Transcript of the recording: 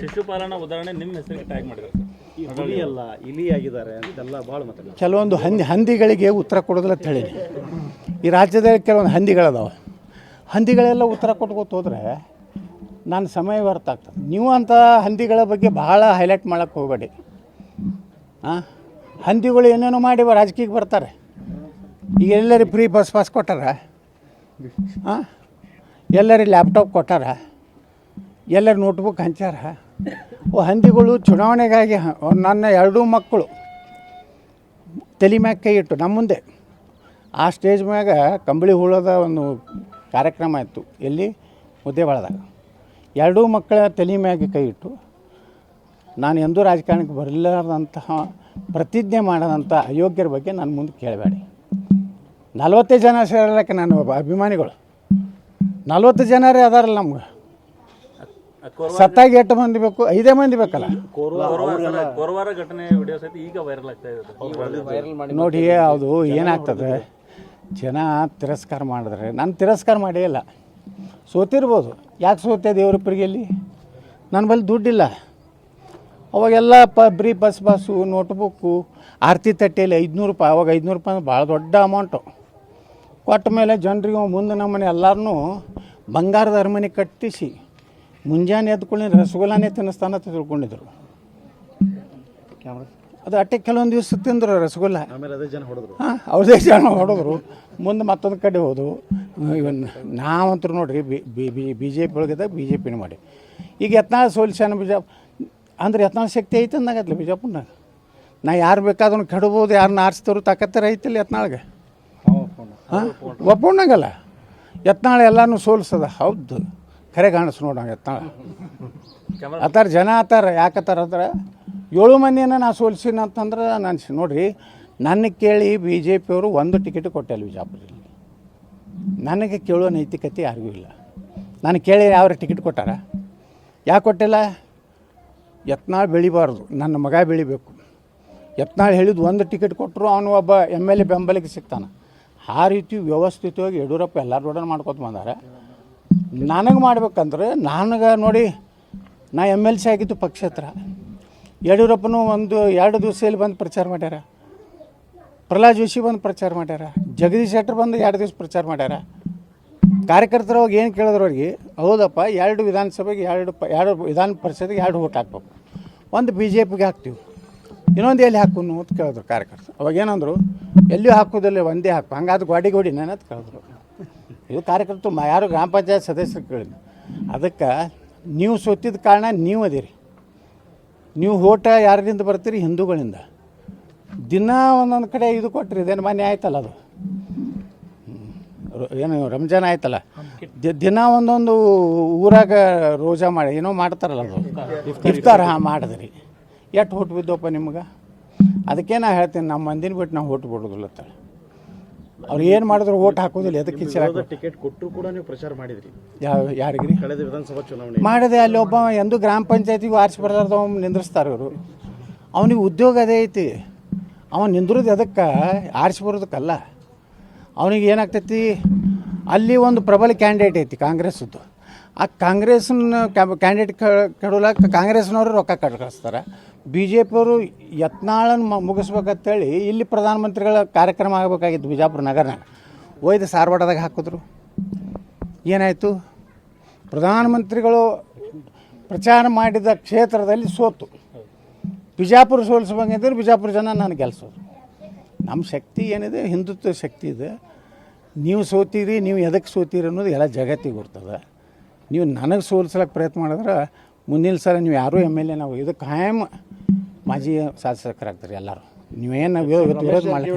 ಶಿಶುಪಾಲನ ಉದಾಹರಣೆ ನಿಮ್ಮ ಹೆಸರಿಗೆ ಟ್ಯಾಗ್ ಮಾಡಿದ್ರು. ಈ ಹುಲಿ ಅಲ್ಲ ಇಲಿ ಆಗಿದ್ದಾರೆ ಅಂತೆಲ್ಲ ಭಾಳ ಮಾತಾಡ ಕೆಲವೊಂದು ಹಂದಿ ಹಂದಿಗಳಿಗೆ ಉತ್ತರ ಕೊಡೋದಿಲ್ಲ ಅಂತ ಹೇಳೀನಿ. ಈ ರಾಜ್ಯದಲ್ಲಿ ಕೆಲವೊಂದು ಹಂದಿಗಳದಾವೆ. ಹಂದಿಗಳೆಲ್ಲ ಉತ್ತರ ಕೊಟ್ಕೋತ ಹೋದರೆ ನಾನು ಸಮಯ ವ್ಯರ್ಥ ಆಗ್ತದೆ. ನೀವು ಅಂತ ಹಂದಿಗಳ ಬಗ್ಗೆ ಭಾಳ ಹೈಲೈಟ್ ಮಾಡೋಕ್ಕೆ ಹೋಗಬೇಡಿ. ಹಾಂ ಹಂದಿಗಳು ಏನೇನೋ ಮಾಡಿ ರಾಜಕೀಯಕ್ಕೆ ಬರ್ತಾರೆ. ಈಗ ಎಲ್ಲರಿಗೆ ಫ್ರೀ ಬಸ್ ಪಾಸ್ ಕೊಟ್ಟಾರ? ಹಾಂ ಎಲ್ಲರಿಗೆ ಲ್ಯಾಪ್ಟಾಪ್ ಕೊಟ್ಟಾರ? ಎಲ್ಲರ ನೋಟ್ಬುಕ್ ಹಂಚಾರ ಹಂದಿಗಳು ಚುನಾವಣೆಗಾಗಿ ನನ್ನ ಎರಡೂ ಮಕ್ಕಳು ತಲೆ ಮ್ಯಾಗ ಕೈ ಇಟ್ಟು ನಮ್ಮ ಮುಂದೆ. ಆ ಸ್ಟೇಜ್ ಮ್ಯಾಗ ಕಂಬಳಿ ಹುಳದ ಒಂದು ಕಾರ್ಯಕ್ರಮ ಇತ್ತು. ಎಲ್ಲಿ? ಮುದ್ದೇಬಾಳದಾಗ ಎರಡೂ ಮಕ್ಕಳ ತಲೆ ಮ್ಯಾಗ ಕೈ ಇಟ್ಟು ನಾನು ಎಂದೂ ರಾಜಕಾರಣಕ್ಕೆ ಬರಲಾರ್ದಂತಹ ಪ್ರತಿಜ್ಞೆ ಮಾಡದಂಥ ಅಯೋಗ್ಯರ ಬಗ್ಗೆ ನನ್ನ ಮುಂದೆ ಕೇಳಬೇಡಿ. ನಲ್ವತ್ತೇ ಜನ ಸೇರಲಿಕ್ಕೆ ನಾನು ಅಭಿಮಾನಿಗಳು. ನಲ್ವತ್ತು ಜನರೇ ಅದಾರಲ್ಲ ನಮ್ಗೆ. ಸತ್ತಾಗಿ ಎಷ್ಟು ಮಂದಿ ಬೇಕು? ಐದೇ ಮಂದಿ ಬೇಕಲ್ಲ? ಕೋರವಾರ ಘಟನೆ ವಿಡಿಯೋ ಸಹಿತ ಈಗ ವೈರಲ್ ಆಗ್ತಾ ಇದೆ ನೋಡಿ ಅದು ಏನಾಗ್ತದೆ? ಜನ ತಿರಸ್ಕಾರ ಮಾಡಿದ್ರೆ ನಾನು ತಿರಸ್ಕಾರ ಮಾಡೇ ಇಲ್ಲ. ಸೋತಿರ್ಬೋದು. ಯಾಕೆ ಸೋತೆ ದೇವ್ರ ಪ್ರಿಗೆಯಲ್ಲಿ? ನನ್ನ ಬಳಿ ದುಡ್ಡಿಲ್ಲ. ಅವಾಗೆಲ್ಲ ಪ ಬ್ರೀ ಬಸ್ ಬಸ್ಸು ನೋಟ್ಬುಕ್ಕು ಆರತಿ ತಟ್ಟೆಯಲ್ಲಿ ಐದುನೂರು ರೂಪಾಯಿ ಅವಾಗ ಐದುನೂರು ರೂಪಾಯಿ ಅಂದ್ರೆ ಭಾಳ ದೊಡ್ಡ ಅಮೌಂಟು ಕೊಟ್ಟ ಮೇಲೆ ಜನರಿಗೆ ಮುಂದೆ ನಮ್ಮನೆ ಎಲ್ಲರನ್ನೂ ಬಂಗಾರದ ಅರಮನೆ ಕಟ್ಟಿಸಿ. ಮುಂಜಾನೆ ಎದ್ಕೊಳ್ಳಿ ರಸಗುಲ್ಲಾನೇ ತಿನ್ನಿಸ್ತಾನ ಅಂತ ತಿಳ್ಕೊಂಡಿದ್ರು. ಅದು ಅಟ್ಟೆ ಕೆಲವೊಂದು ದಿವಸ ತಿಂದರು ರಸಗುಲ್ಲ. ಹಾಂ ಅವ್ರದೇ ಜನ ಹೊಡೆದ್ರು. ಮುಂದೆ ಮತ್ತೊಂದು ಕಡೆ ಹೋದವು ಇವನ್ ನಾವಂತರು ನೋಡ್ರಿ B B B B J P ಒಳಗಿದ್ದಾಗ B J ಪಿನ ಮಾಡಿ. ಈಗ ಯತ್ನಾಳ್ ಸೋಲ್ಸ್ಯಾನ ಬಿಜಾ ಅಂದ್ರೆ ಯತ್ನಾಳ್ ಶಕ್ತಿ ಐತೆ ಅಂದಾಗತ್ಲ ಬಿಜಾಪುರ್ನಾಗ? ನಾ ಯಾರು ಬೇಕಾದ್ರೂ ಕೆಡಬೋದು ಯಾರನ್ನ ಆರಿಸ್ತಾರು ತಾಕತ್ತರ ಐತಿಲ್ಲ ಯತ್ನಾಳ್ಗೆ. ಹಾಂ ಒಪ್ಪಣ್ಣಂಗಲ್ಲ ಯತ್ನಾಳ್ ಎಲ್ಲನೂ ಸೋಲ್ಸದ ಹೌದು. ಖರೆ ಕಾಣಿಸ್ ನೋಡ ಯತ್ನಾಳ ಆತಾರ ಜನ ಆತಾರ ಯಾಕತ್ತಾರ ಅಂದ್ರೆ ಏಳು ಮಂದಿನ ನಾ ಸೋಲ್ಸಿನ ಅಂತಂದ್ರೆ ನಾನು ನೋಡಿರಿ ನನ್ನ ಕೇಳಿ ಬಿ ಜೆ ಪಿಯವರು ಒಂದು ಟಿಕೆಟ್ ಕೊಟ್ಟಿಲ್ಲ ಬಿಜಾಪುರದಲ್ಲಿ ನನಗೆ ಕೇಳೋ ನೈತಿಕತೆ ಯಾರಿಗೂ ಇಲ್ಲ. ನಾನು ಕೇಳಿ ಯಾವ ಟಿಕೆಟ್ ಕೊಟ್ಟಾರ? ಯಾಕೆ ಕೊಟ್ಟಿಲ್ಲ? ಯತ್ನಾಳ್ ಬೆಳಿಬಾರ್ದು ನನ್ನ ಮಗ ಬೆಳಿಬೇಕು. ಯತ್ನಾಳ್ ಹೇಳಿದ್ದು ಒಂದು ಟಿಕೆಟ್ ಕೊಟ್ಟರು ಅವನು ಒಬ್ಬ ಎಂ ಎಲ್ ಎ ಬೆಂಬಲಿಗೆ ಸಿಗ್ತಾನೆ. ಆ ರೀತಿ ವ್ಯವಸ್ಥಿತವಾಗಿ ಯಡಿಯೂರಪ್ಪ ಎಲ್ಲರ ಮಾಡ್ಕೊತ ಬಂದಾರ. ನನಗೆ ಮಾಡ್ಬೇಕಂದ್ರೆ ನನಗೆ ನೋಡಿ, ನಾ ಎಂ ಎಲ್ ಸಿ ಆಗಿದ್ದು ಹತ್ರ. ಯಡಿಯೂರಪ್ಪನೂ ಒಂದು ಎರಡು ದಿವಸದಲ್ಲಿ ಬಂದು ಪ್ರಚಾರ ಮಾಡ್ಯಾರ. ಪ್ರಹ್ಲಾದ್ ಜೋಶಿ ಬಂದು ಪ್ರಚಾರ ಮಾಡ್ಯಾರ. ಜಗದೀಶ್ ಶೆಟ್ಟರ್ ಬಂದು ಎರಡು ದಿವಸ ಪ್ರಚಾರ ಮಾಡ್ಯಾರ. ಕಾರ್ಯಕರ್ತರ ಅವಾಗ ಏನು ಕೇಳಿದ್ರು ಅವ್ರಿಗೆ, ಹೌದಪ್ಪ, ಎರಡು ವಿಧಾನಸಭೆಗೆ ಎರಡು ಎರಡು ವಿಧಾನ ಪರಿಷತ್ಗೆ ಎರಡು ಓಟ್ ಹಾಕ್ಬೇಕು. ಒಂದು ಬಿ ಜೆ ಪಿಗೆ ಹಾಕ್ತೀವಿ. ಇನ್ನೊಂದು ಎಲ್ಲಿ ಹಾಕುನು ಅಂತ ಕೇಳಿದ್ರು ಕಾರ್ಯಕರ್ತರು. ಅವಾಗ ಏನಂದರು, ಎಲ್ಲಿಯೂ ಹಾಕೋದಿಲ್ಲ ಒಂದೇ ಹಾಕು. ಹಂಗಾದ್ರೆ ಗೋಡಿ ಗೋಡಿ ಅಂತ ಕೇಳಿದ್ರು. ಇದು ಕಾರ್ಯಕರ್ತರು ಮ- ಯಾರು ಗ್ರಾಮ ಪಂಚಾಯತ್ ಸದಸ್ಯರು ಕೇಳಿದ್ರು ಅದಕ್ಕೆ ನೀವು ಸೋತಿದ್ದ ಕಾರಣ ನೀವು ಅದಿರಿ. ನೀವು ಓಟ ಯಾರಿಂದ ಬರ್ತೀರಿ? ಹಿಂದೂಗಳಿಂದ. ದಿನ ಒಂದೊಂದು ಕಡೆ ಇದು ಕೊಟ್ರಿ, ಇದೇನು ಮಾನ್ಯ ಆಯ್ತಲ್ಲ ಅದು. ಏನು, ರಂಜಾನ್ ಆಯ್ತಲ್ಲ. ದಿನ ಒಂದೊಂದು ಊರಾಗ ರೋಜಾ ಮಾಡಿ, ಏನೋ ಮಾಡ್ತಾರಲ್ಲ ಅದು. ಇಫ್ತಾರ ಹಾಂ, ಮಾಡಿದ್ರಿ. ಎಷ್ಟು ಹೊಟ್ಟು ಬಿದ್ದೋಪ್ಪ ನಿಮ್ಗೆ? ಅದಕ್ಕೆ ನಾ ಹೇಳ್ತೀನಿ ನಮ್ಮ ಮಂದಿನ ಬಿಟ್ಟು ನಾವು ಹೊಟ್ಟು ಬಿಡೋದಿಲ್ಲ ತಾಳೆ ಅವ್ರು ಏನು ಮಾಡಿದ್ರು ಓಟ್ ಹಾಕೋದಿಲ್ಲ ಅದಕ್ಕೆ ಟಿಕೆಟ್ ಕೊಟ್ಟರು ಕೂಡ ನೀವು ಪ್ರಚಾರ ಮಾಡಿದ್ರಿ. ಯಾವ ಯಾರಿಗ್ರಿ? ಕಳೆದ ವಿಧಾನಸಭಾ ಚುನಾವಣೆ ಮಾಡಿದೆ ಅಲ್ಲಿ ಒಬ್ಬ ಎಂದು ಗ್ರಾಮ ಪಂಚಾಯತಿಗೆ ಆರ್ಸಿ ಬರಲಾರ್ದ ಅವ್ನು ನಿಂದ್ರಿಸ್ತಾರೆ ಇವರು. ಅವನಿಗೆ ಉದ್ಯೋಗ ಅದೇ ಐತಿ. ಅವನು ನಿಂದ್ರದು ಎದಕ್ಕೆ? ಆರಿಸಿ ಬರೋದಕ್ಕಲ್ಲ. ಅವನಿಗೆ ಏನಾಗ್ತೈತಿ? ಅಲ್ಲಿ ಒಂದು ಪ್ರಬಲ ಕ್ಯಾಂಡಿಡೇಟ್ ಐತಿ ಕಾಂಗ್ರೆಸ್ಸದ್ದು. ಆ ಕಾಂಗ್ರೆಸ್ನ ಕ್ಯಾಂಡಿಡೇಟ್ ಕೆಡೋಲಕ್ಕೆ ಕಾಂಗ್ರೆಸ್ನವರು ರೊಕ್ಕ ಕಟ್ ಕಳಿಸ್ತಾರೆ ಬಿ ಜೆ ಪಿಯವರು ಯತ್ನಾಳನ್ನು ಮುಗಿಸ್ಬೇಕಂತೇಳಿ ಇಲ್ಲಿ ಪ್ರಧಾನಮಂತ್ರಿಗಳ ಕಾರ್ಯಕ್ರಮ ಆಗಬೇಕಾಗಿತ್ತು ಬಿಜಾಪುರ ನಗರನಾಗ ಒಯ್ದು ಸಾರವಾಡದಾಗ ಹಾಕಿದ್ರು. ಏನಾಯಿತು? ಪ್ರಧಾನಮಂತ್ರಿಗಳು ಪ್ರಚಾರ ಮಾಡಿದ ಕ್ಷೇತ್ರದಲ್ಲಿ ಸೋತು. ಬಿಜಾಪುರ ಸೋಲಿಸ್ಬೇಕಂದ್ರೆ ಬಿಜಾಪುರ ಜನ ನಾನು ಗೆಲ್ಸೋದು ನಮ್ಮ ಶಕ್ತಿ ಏನಿದೆ? ಹಿಂದುತ್ವ ಶಕ್ತಿ ಇದೆ. ನೀವು ಸೋತೀರಿ, ನೀವು ಎದಕ್ಕೆ ಸೋತೀರಿ ಅನ್ನೋದು ಎಲ್ಲ ಜಗತ್ತಿಗೆ ಗೊತ್ತದ ನೀವು ನನಗೆ ಸೋಲಿಸ್ಲಕ್ಕೆ ಪ್ರಯತ್ನ ಮಾಡಿದ್ರೆ ಮುಂದಿನ ಸಲ ನೀವು ಯಾರೂ ಎಂ ಎಲ್ ಎ ನಾವು ಇದು ಖಾಯಂ ಮಾಜಿ ಶಾಸಕರಾಗ್ತಾರೆ ಎಲ್ಲರೂ. ನೀವೇನು ವಿರೋಧ ಮಾಡಿ